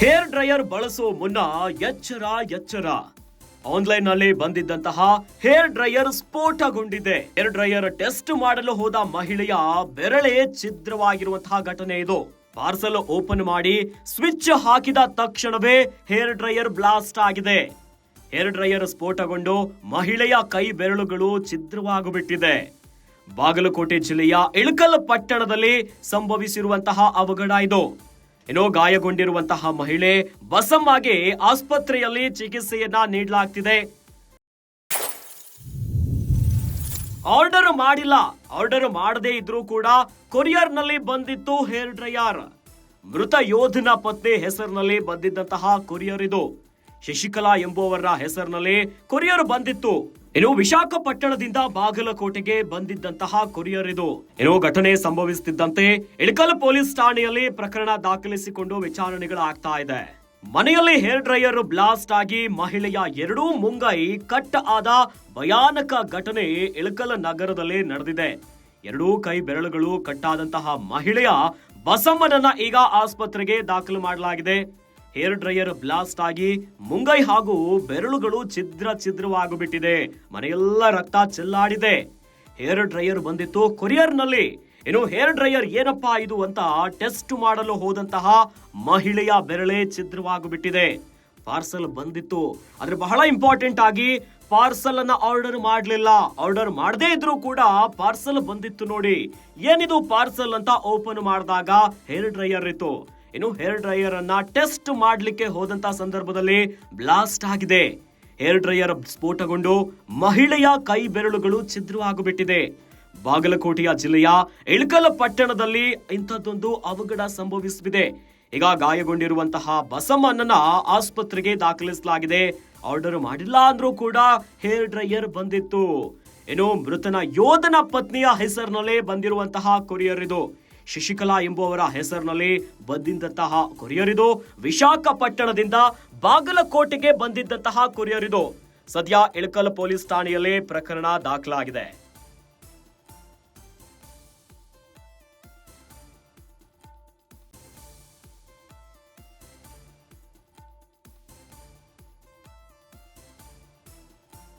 Hair dryer ಬಳಸುವ ಮುನ್ನ ಎಚ್ಚರ ಎಚ್ಚರ. ಆನ್ಲೈನ್ನಲ್ಲಿ ಬಂದಿದ್ದಂತಹ ಹೇರ್ ಡ್ರೈಯರ್ ಸ್ಫೋಟಗೊಂಡಿದೆ. ಹೇರ್ ಡ್ರೈಯರ್ ಟೆಸ್ಟ್ ಮಾಡಲು ಹೋದ ಮಹಿಳೆಯ ಬೆರಳೆ ಛಿದ್ರವಾಗಿರುವಂತಹ ಘಟನೆ ಇದು. ಪಾರ್ಸಲ್ ಓಪನ್ ಮಾಡಿ ಸ್ವಿಚ್ ಹಾಕಿದ ತಕ್ಷಣವೇ ಹೇರ್ ಡ್ರೈಯರ್ ಬ್ಲಾಸ್ಟ್ ಆಗಿದೆ. ಹೇರ್ ಡ್ರೈಯರ್ ಸ್ಫೋಟಗೊಂಡು ಮಹಿಳೆಯ ಕೈ ಬೆರಳುಗಳು ಛಿದ್ರವಾಗಿಬಿಟ್ಟಿದೆ. ಬಾಗಲಕೋಟೆ ಜಿಲ್ಲೆಯ ಇಳಕಲ್ ಪಟ್ಟಣದಲ್ಲಿ ಸಂಭವಿಸಿರುವಂತಹ ಅವಘಡ ಇದು. ಏನೋ ಗಾಯಗೊಂಡಿರುವಂತಹ ಮಹಿಳೆ ಬಸಮ್ಮಗೆ ಆಸ್ಪತ್ರೆಯಲ್ಲಿ ಚಿಕಿತ್ಸೆಯನ್ನ ನೀಡಲಾಗ್ತಿದೆ. ಆರ್ಡರ್ ಮಾಡಿಲ್ಲ. ಆರ್ಡರ್ ಮಾಡದೇ ಇದ್ರೂ ಕೂಡ ಕೊರಿಯರ್ನಲ್ಲಿ ಬಂದಿತ್ತು ಹೇರ್ ಡ್ರೈಯರ್. ಮೃತ ಯೋಧನ ಪತ್ನಿ ಹೆಸರಿನಲ್ಲಿ ಬಂದಿದ್ದಂತಹ ಕೊರಿಯರ್ ಇದು. ಶಶಿಕಲಾ ಎಂಬುವವರ ಹೆಸರಿನಲ್ಲಿ ಕೊರಿಯರ್ ಬಂದಿತ್ತು. ಇನ್ನು ವಿಶಾಖಪಟ್ಟಣದಿಂದ ಬಾಗಲಕೋಟೆಗೆ ಬಂದಿದ್ದಂತಹ ಕೊರಿಯರ್ ಇದು. ಏನೋ ಘಟನೆ ಸಂಭವಿಸುತ್ತಿದ್ದಂತೆ ಇಳಕಲ್ ಪೊಲೀಸ್ ಠಾಣೆಯಲ್ಲಿ ಪ್ರಕರಣ ದಾಖಲಿಸಿಕೊಂಡು ವಿಚಾರಣೆಗಳಾಗ್ತಾ ಇದೆ. ಮನೆಯಲ್ಲಿ ಹೇರ್ ಡ್ರೈಯರ್ ಬ್ಲಾಸ್ಟ್ ಆಗಿ ಮಹಿಳೆಯ ಎರಡೂ ಮುಂಗೈ ಕಟ್ ಆದ ಭಯಾನಕ ಘಟನೆ ಇಳಕಲ್ ನಗರದಲ್ಲಿ ನಡೆದಿದೆ. ಎರಡೂ ಕೈ ಬೆರಳುಗಳು ಕಟ್ಟಾದಂತಹ ಮಹಿಳೆಯ ಬಸಮ್ಮನನ್ನ ಈಗ ಆಸ್ಪತ್ರೆಗೆ ದಾಖಲು ಮಾಡಲಾಗಿದೆ. ಹೇರ್ ಡ್ರೈಯರ್ ಬ್ಲಾಸ್ಟ್ ಆಗಿ ಮುಂಗೈ ಹಾಗೂ ಬೆರಳುಗಳು ಛಿದ್ರ ಛಿದ್ರವಾಗಿಬಿಟ್ಟಿದೆ. ಮನೆಯೆಲ್ಲ ರಕ್ತ ಚೆಲ್ಲಾಡಿದೆ. ಹೇರ್ ಡ್ರೈಯರ್ ಬಂದಿತ್ತು ಕೊರಿಯರ್ನಲ್ಲಿ. ಇನ್ನು ಹೇರ್ ಡ್ರೈಯರ್ ಏನಪ್ಪಾ ಇದು ಅಂತ ಟೆಸ್ಟ್ ಮಾಡಲು ಹೋದಂತಹ ಮಹಿಳೆಯ ಬೆರಳೆ ಛಿದ್ರವಾಗಿಬಿಟ್ಟಿದೆ. ಪಾರ್ಸಲ್ ಬಂದಿತ್ತು. ಆದ್ರೆ ಬಹಳ ಇಂಪಾರ್ಟೆಂಟ್ ಆಗಿ ಪಾರ್ಸಲ್ ಅನ್ನ ಆರ್ಡರ್ ಮಾಡಲಿಲ್ಲ. ಆರ್ಡರ್ ಮಾಡದೇ ಇದ್ರೂ ಕೂಡ ಪಾರ್ಸಲ್ ಬಂದಿತ್ತು ನೋಡಿ. ಏನಿದು ಪಾರ್ಸಲ್ ಅಂತ ಓಪನ್ ಮಾಡಿದಾಗ ಹೇರ್ ಡ್ರೈಯರ್ ಇತ್ತು. ಇನ್ನು ಹೇರ್ ಡ್ರೈಯರ್ ಅನ್ನ ಟೆಸ್ಟ್ ಮಾಡಲಿಕ್ಕೆ ಹೋದಂತ ಸಂದರ್ಭದಲ್ಲಿ ಬ್ಲಾಸ್ಟ್ ಆಗಿದೆ. ಹೇರ್ ಡ್ರೈಯರ್ ಸ್ಫೋಟಗೊಂಡು ಮಹಿಳೆಯ ಕೈ ಬೆರಳುಗಳು ಛಿದ್ರವಾಗಿಬಿಟ್ಟಿದೆ ಬಾಗಲಕೋಟೆಯ ಜಿಲ್ಲೆಯ ಇಳಕಲ ಪಟ್ಟಣದಲ್ಲಿ ಇಂಥದ್ದೊಂದು ಅವಘಡ ಸಂಭವಿಸಿದೆ ಈಗ ಗಾಯಗೊಂಡಿರುವಂತಹ ಬಸಮ್ಮನನ್ನ ಆಸ್ಪತ್ರೆಗೆ ದಾಖಲಿಸಲಾಗಿದೆ. ಆರ್ಡರ್ ಮಾಡಿಲ್ಲ ಅಂದ್ರೂ ಕೂಡ ಹೇರ್ ಡ್ರೈಯರ್ ಬಂದಿತ್ತು. ಏನೋ ಮೃತನ ಯೋಧನ ಪತ್ನಿಯ ಹೆಸರಿನಲ್ಲೇ ಬಂದಿರುವಂತಹ ಕೊರಿಯರ್ ಇದು. ಶಶಿಕಲಾ ಎಂಬುವವರ ಹೆಸರಿನಲ್ಲಿ ಬಂದಿದ್ದಂತಹ ಕೊರಿಯರ್ ಇದು ವಿಶಾಖಪಟ್ಟಣದಿಂದ ಬಾಗಲಕೋಟೆಗೆ ಬಂದಿದ್ದಂತಹ ಕೊರಿಯರ್ ಇದು ಸದ್ಯ ಇಳಕಲ್ ಪೊಲೀಸ್ ಠಾಣೆಯಲ್ಲಿ ಪ್ರಕರಣ ದಾಖಲಾಗಿದೆ.